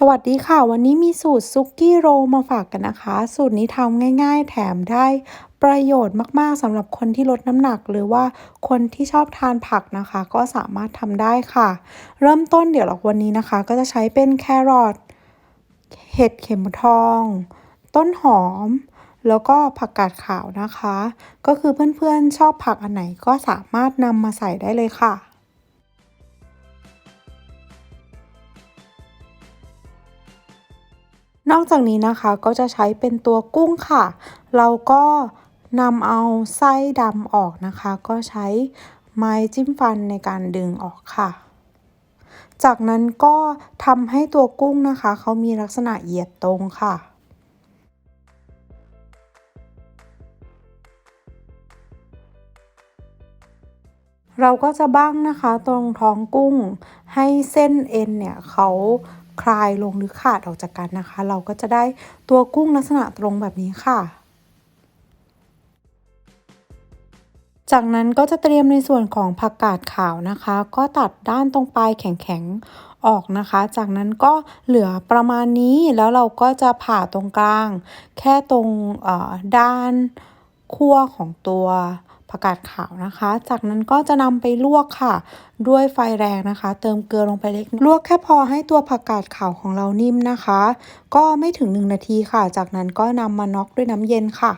สวัสดีค่ะ วันนี้มีสูตรซุกี้โรมาฝากกันนะคะ สูตรนี้ทำง่าย ๆ แถมได้ประโยชน์มากๆสำหรับคนที่ลดน้ำหนัก หรือว่าคนที่ชอบทานผักนะคะ ก็สามารถทำได้ค่ะ เริ่มต้นเดี๋ยวเราวันนี้นะคะ ก็จะใช้เป็นแครอทเห็ดเข็มทอง ต้นหอม แล้วก็ผักกาดขาวนะคะ ก็คือเพื่อนๆชอบผักอันไหนก็สามารถนำมาใส่ได้เลยค่ะ นอกจากนี้นะคะก็จะใช้เป็นตัวกุ้งค่ะ เราก็นำเอาไส้ดำออกนะคะ ก็ใช้ไม้จิ้มฟันในการดึงออกค่ะ จากนั้นก็ทำให้ตัวกุ้งนะคะเขามีลักษณะเหยียดตรงค่ะเราก็จะบ้างนะคะตรงท้องกุ้งให้เส้นเอ็นเนี่ยเขา คลายลงหรือขาดออกจากกันนะคะ เราก็จะได้ตัวกุ้งลักษณะตรงแบบนี้ค่ะ จากนั้นก็จะเตรียมในส่วนของผักกาดขาวนะคะ ก็ตัดด้านตรงปลายแข็งๆออกนะคะ จากนั้นก็เหลือประมาณนี้แล้วเราก็จะผ่าตรงกลาง แค่ตรงด้านขั้วของตัว ผักกาดขาวนะคะ จากนั้นก็จะนำไปลวกค่ะ ด้วยไฟแรงนะคะ เติมเกลือลงไปเล็กลวกแค่พอให้ตัวผักกาดขาวของเรานิ่มนะคะ ก็ไม่ถึง 1 นาทีค่ะ จากนั้นก็นำมาน็อกด้วยน้ำเย็นค่ะ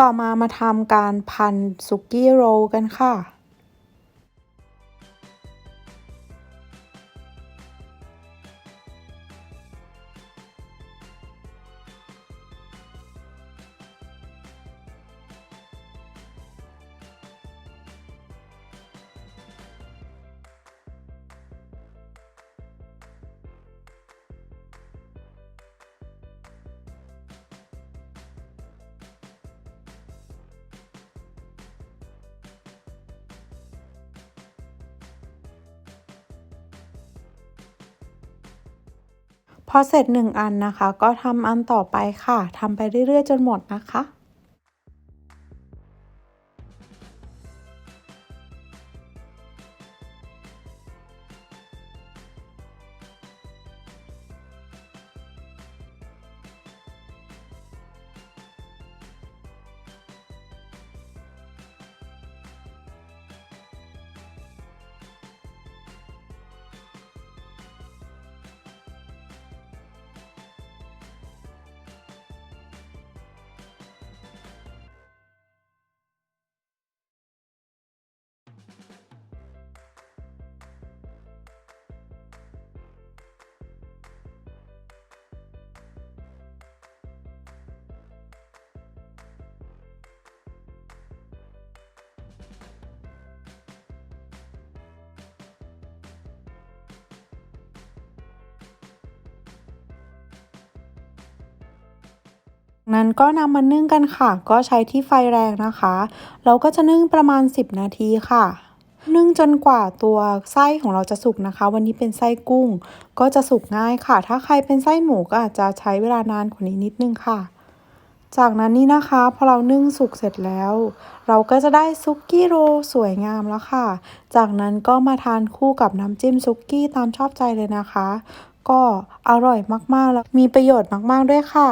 ต่อมามาทำการพันซุกี้โรลกันค่ะ พอเสร็จหนึ่งอันนะคะ ก็ทำอันต่อไปค่ะทำไปเรื่อยๆ จนหมดนะคะ นั้นก็นำมานึ่งกันค่ะ ก็ใช้ที่ไฟแรงนะคะ เราก็จะนึ่งประมาณ 10 นาทีค่ะ นึ่งจนกว่าตัวไส้ของเราจะสุกนะคะ วันนี้เป็นไส้กุ้ง ก็จะสุกง่ายค่ะ ถ้าใครเป็นไส้หมูก็อาจจะใช้เวลานานกว่านี้นิดนึงค่ะ จากนั้นนี่นะคะพอเรานึ่งสุกเสร็จแล้ว เราก็จะได้ซุกี้โรสวยงามแล้วค่ะ จากนั้นก็มาทานคู่กับน้ำจิ้มซุกี้ตามชอบใจเลยนะคะ ก็อร่อยมากๆแล้วมีประโยชน์มากๆด้วยค่ะ